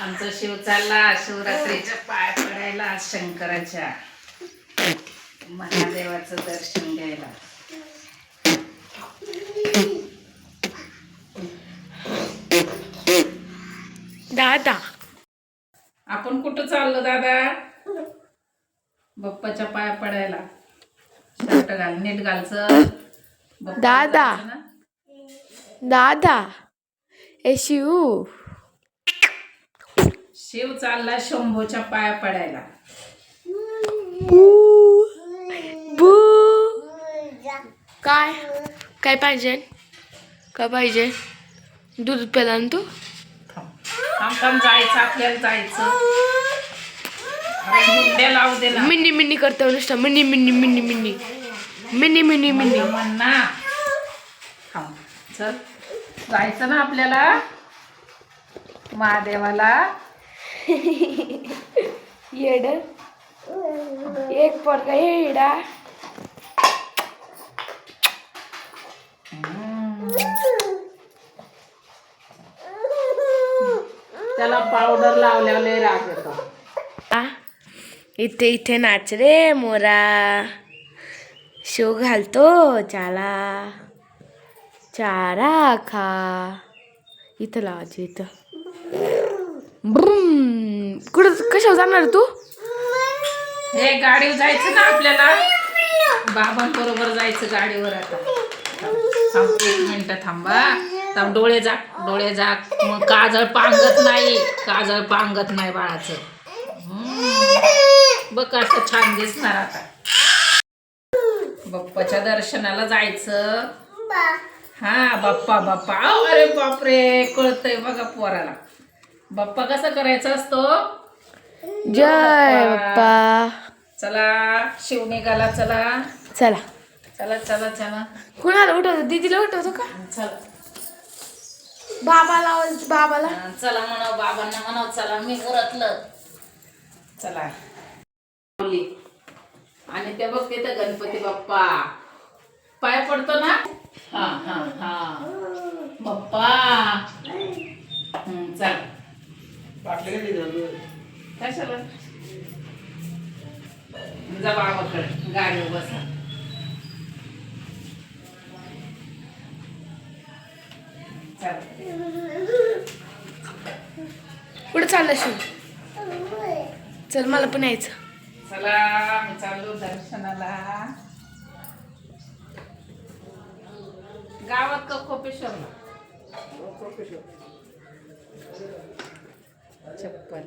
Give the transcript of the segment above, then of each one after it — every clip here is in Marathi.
आमचा शिव चालला. शिवरात्रीच्या पाय पडायला शंकराच्या महादेवाचं दर्शन घ्यायला. दादा. आपण कुठं चाललो दादा? बाप्पाच्या पाया पडायला. शर्ट घाल नीट घालचं. दादा. दादा. ए शिव. शिव चालला शंभूच्या पाया पडायला. बू. बू. काय? काय पाहिजे? काय पाहिजे? दूध प्याला ना तू? थांब. जायचं आपल्याला जायचं. मिनी मिनी करतो नुसतं. मिनी मिनी मिनी मिनी मिनी मिनी मिनी. म्हण ना थांब. चल. जायचं ना आपल्याला? महादेवाला. येड. एक पोरगा येडा. त्याला पावडर लावल्यावर राग येतो. आ? इथे इथे नाच रे मोरा. शो घालतो चाला चारा खा इथं लावायची इथं ब्रुम. कुठं कशावर जाणार तू हे गाडीवर जायचं ना आपल्याला बाबांबरोबर जायचं गाडीवर आता. थांब एक मिनिट थांबा थांब डोळे जाग डोळे जाग मग काजळ पांगत नाही काजळ पांगत नाही बाळाचं. हम्म. बघ असं छान दिसणार आता. बाप्पाच्या दर्शनाला जायचं. हा बाप्पा बाप्पा. आव, अरे बापरे कळतंय बघा पोराला. बाप्पा कसा करायचा असतो? जय बाप्पा. चला शिव निघाला चला. चला. चला चला चला. कुणाला उठवतो? दीदीला उठवतो का? चला. बाबाला बाबाला. चला म्हणाव बाबांना म्हणाव चला मी उरतलं चला. आणि ते बघ तिथं गणपती बाप्पा. पाय पडतो ना? हा हा हा. बाप्पा. हम्म, चल. कशाला? जा बाबाकडे गाडीवर बसा. चल. कुठं चाललं शिव. चल मला पण यायचं. चला मी चाललो दर्शनाला. गावात का खोपेश्वरला चप्पल.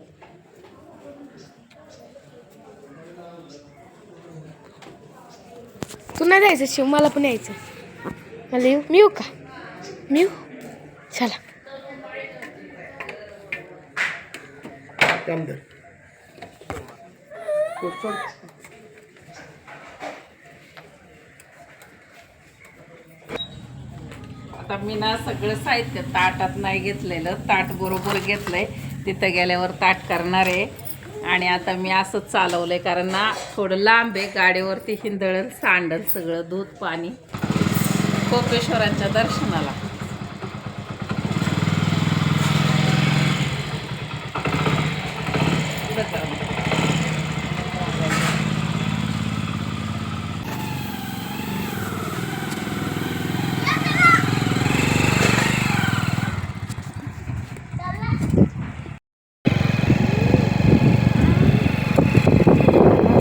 तू नाही जायचं शिव मला पण यायचं. मला येऊ? मी येऊ का? मी येऊ? चला. आता मी ना सगळं साहित्य ताटात नाही घेतलेलं ताट बरोबर घेतलंय. तिथं गेल्यावर ताट करणार आहे. आणि आता मी असंच चालवलंय कारण ना थोडं लांब आहे गाडीवरती हिंदळल सांडल सगळं दूध पाणी. कोपेश्वरांच्या दर्शनाला पुढं जाऊ.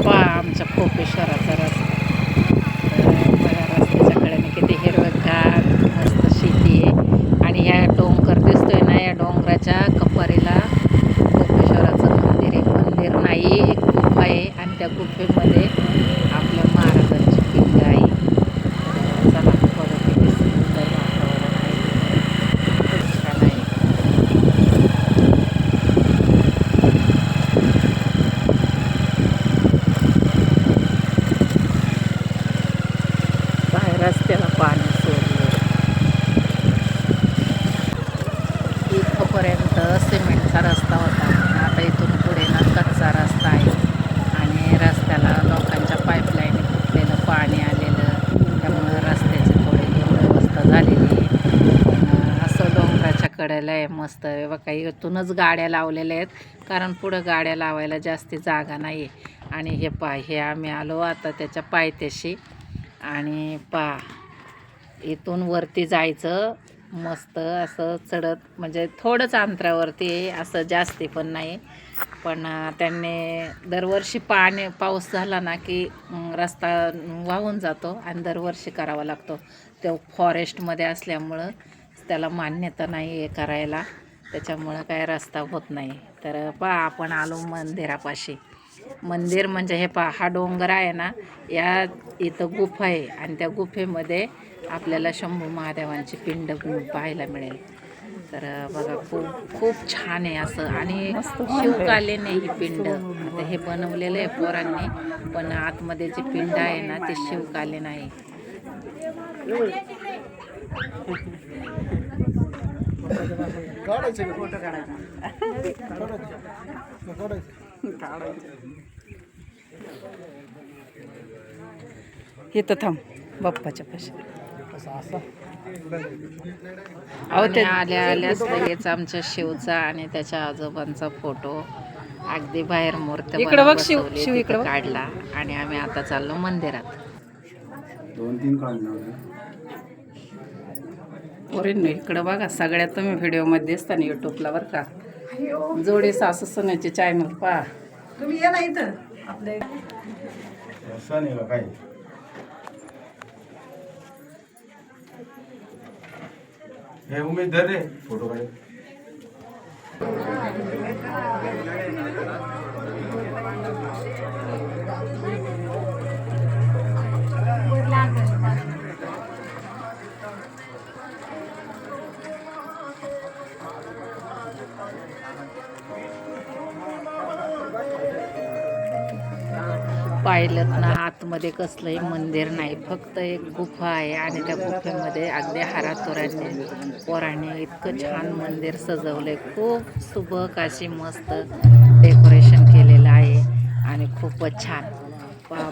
पहा आमच्या खोपेश्वराचा रस्ता तर बघा रस्त्याच्या कडेने किती हिरवगार मस्त शेती आहे आणि ह्या डोंगर दिसतोय ना या डोंगराच्या कपारीला खोपेश्वराचं मंदिर आहे मंदिर नाही एक गुफा आहे आणि त्या गुफेमध्ये आपल्या महाराजांची पिंड आहे तर चला बघा किती सुंदर वातावरण आहे खूप छान आहे बाहेर रस्त्याला पाणी सोडलं इथपर्यंत सिमेंटचा रस्ता होता आता इथून पुढे ना कच्चा रस्ता आहे आणि रस्त्याला लोकांच्या पाईपलाईन फुटलेलं पाणी आलेलं त्यामुळं झालेली आहे पण असं डोंगराच्या आहे मस्त आहे. बघा इथूनच गाड्या लावलेल्या आहेत कारण पुढं गाड्या लावायला जास्ती जागा नाही आहे आणि हे पा हे आम्ही आलो आता त्याच्या पायथ्याशी. आणि पा इथून वरती जायचं मस्त असं चढत म्हणजे थोडंच अंतरावरती आहे असं जास्ती पण नाही. पण त्यांनी दरवर्षी पाणी पाऊस झाला ना की रस्ता वाहून जातो आणि दरवर्षी करावा लागतो. तो फॉरेस्टमध्ये असल्यामुळं. त्याला मान्यता नाही आहे करायला. त्याच्यामुळं काय रस्ता होत नाही. तर पहा आपण आलो मंदिरापाशी. मंदिर म्हणजे हे पहा हा डोंगर आहे ना या इथं गुफा आहे. आणि त्या गुफेमध्ये आपल्याला शंभू महादेवांची पिंड पाहायला मिळेल. तर बघा खूप खूप छान आहे असं. आणि शिवकालीन आहे ही पिंड. आता हे बनवलेलं आहे पोरांनी पण आतमध्ये जे पिंड आहे ना ते शिवकालीन आहे. इथं थांब बाप्पाच्या पाशी. अहो ते आल्या आल्याच लगेच आमच्या शिवचा आणि त्याच्या आजोबांचा फोटो. अगदी बाहेर मूर्त इकडं बघ शिव, शिव इकडं. काढला. आणि आम्ही आता चाललो मंदिरात. दोन तीन काढणार पोरींनो इकडं बघा सगळ्यात तुम्ही व्हिडिओमध्ये दिसता ना यूट्यूबला बरं का. जोडी सासू सुनेचे चॅनल पहा. असं नाही का काय? हे उमेश धर रे फोटो काढ. पाहिलं ना आतमध्ये कसलंही मंदिर नाही. फक्त एक गुफा आहे आणि त्या गुफेमध्ये अगदी हारातोराने पोरांनी इतकं छान मंदिर सजवलंय. खूप सुबक अशी मस्त डेकोरेशन केलेलं आहे आणि खूपच छान.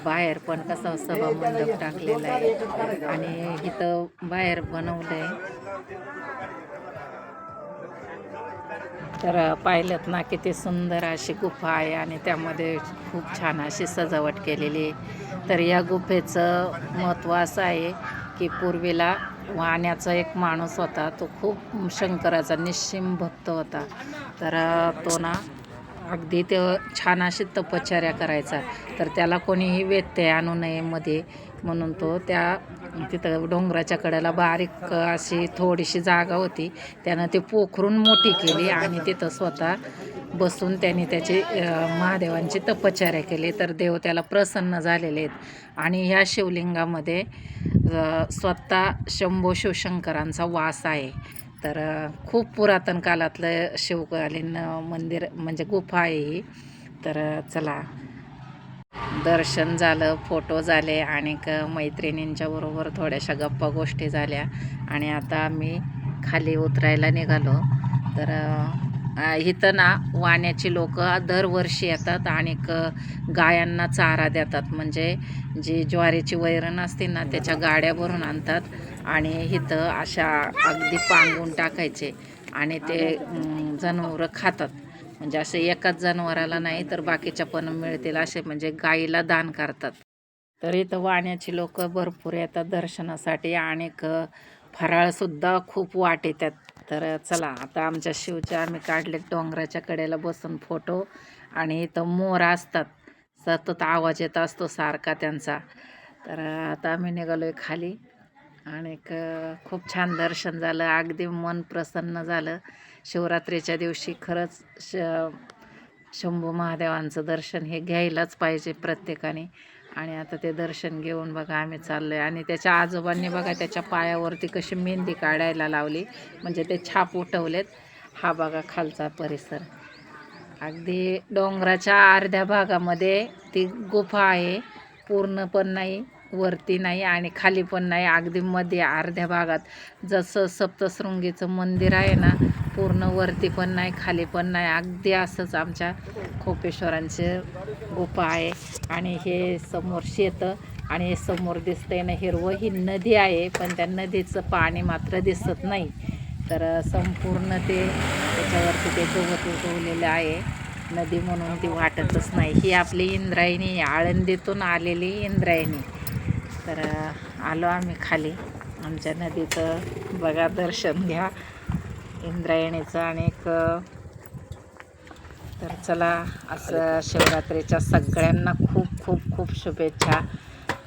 बाहेर पण कसं सभा मंडप टाकलेला आहे. आणि इथं बाहेर बनवलं आहे तर पाहिलं ना किती सुंदर अशी गुफा आहे आणि त्यामध्ये खूप छान अशी सजावट केलेली आहे. तर या गुफेचं महत्त्व असं आहे की पूर्वीला वाण्याचा एक माणूस होता तो खूप शंकराचा निश्चिम भक्त होता. तर तो ना अगदी ते छान अशी तपश्चर्या करायचा. तर त्याला कोणीही व्यत्यय आणू नये मध्ये म्हणून तो त्या तिथं डोंगराच्या कडेला बारीक अशी थोडीशी जागा होती. त्यानं ते पोखरून मोठी केली आणि तिथं स्वतः बसून त्यांनी त्याची महादेवांची तपश्चर्या केली. तर देव त्याला प्रसन्न झालेले आहेत. आणि ह्या शिवलिंगामध्ये स्वतः शंभो शिवशंकरांचा वास आहे. तर खूप पुरातन काळातलं शिवकालीन मंदिर म्हणजे गुफा आहे ही. तर चला. दर्शन झालं फोटो झाले आणि मैत्रिणींच्याबरोबर मैत्रिणींच्या बरोबर थोड्याशा गप्पा गोष्टी झाल्या. आणि आता आम्ही खाली उतरायला निघालो. तर इथं ना वाण्याची लोक दरवर्षी येतात आणि गायांना चारा देतात. म्हणजे जी ज्वारीची वैरण असते ना त्याच्या गाड्या भरून आणतात आणि इथं अशा अगदी पांगून टाकायचे आणि ते जनावरं खातात. म्हणजे असे एकाच जनावराला नाही तर बाकीच्या पण मिळतील असे म्हणजे गाईला दान करतात. तर इथं वाण्याची लोक भरपूर येतात दर्शनासाठी आणि फराळसुद्धा खूप वाट येतात. तर चला आता आमच्या शिवच्या आम्ही काढले डोंगराच्या कडेला बसून फोटो आणि इथं मोर असतात. सतत आवाज येत असतो सारखा त्यांचा. तर आता आम्ही निघालो आहे खाली. आणि खूप छान दर्शन झालं अगदी मन प्रसन्न झालं. शिवरात्रीच्या दिवशी खरंच श शंभू महादेवांचं दर्शन हे घ्यायलाच पाहिजे प्रत्येकाने. आणि आता ते दर्शन घेऊन बघा आम्ही चाललो आहे आणि त्याच्या आजोबांनी बघा त्याच्या पायावरती कशी मेहंदी काढायला लावली. म्हणजे ते छाप उठवलेत. हा बघा खालचा परिसर. अगदी डोंगराच्या अर्ध्या भागामध्ये ती गुफा आहे. पूर्ण पण नाही. वरती नाही आणि खाली पण नाही अगदी मध्ये अर्ध्या भागात. जसं सप्तशृंगीचं मंदिर आहे ना पूर्ण वरती पण नाही खाली पण नाही. अगदी असंच आमच्या खोपेश्वरांचे गुफा आहे. आणि हे समोर शेतं आणि समोर दिसतंय ना हिरवं. ही नदी आहे पण त्या नदीचं पाणी मात्र दिसत नाही. तर संपूर्ण ते त्याच्यावरती ते गवत उगवलेलं आहे. नदी म्हणून ती वाटतच नाही. ही आपली इंद्रायणी आळंदीतून आलेली इंद्रायणी. तर आलो आम्ही खाली. आमच्या नदीचं बघा दर्शन घ्या. इंद्रायणीचं आणि एक तर चला असं शिवरात्रीच्या सगळ्यांना खूप खूप खूप शुभेच्छा.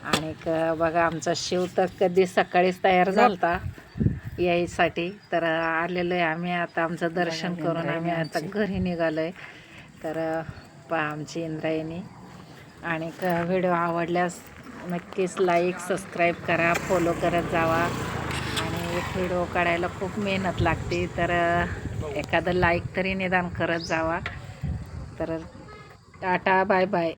आणि क बघा आमचा शिव तर कधी सकाळीच तयार झालता यायसाठी. तर आलेलो आहे आम्ही आता आमचं दर्शन करून आम्ही आता घरी निघालो आहे तर पहा आमची इंद्रायणी. आणि व्हिडिओ आवडल्यास नक्कीच लाईक सबस्क्राईब करा फॉलो करत जावा. आणि एक व्हिडिओ काढायला खूप मेहनत लागते. तर एखादं लाईक तरी निदान करत जावा. तर टाटा बाय बाय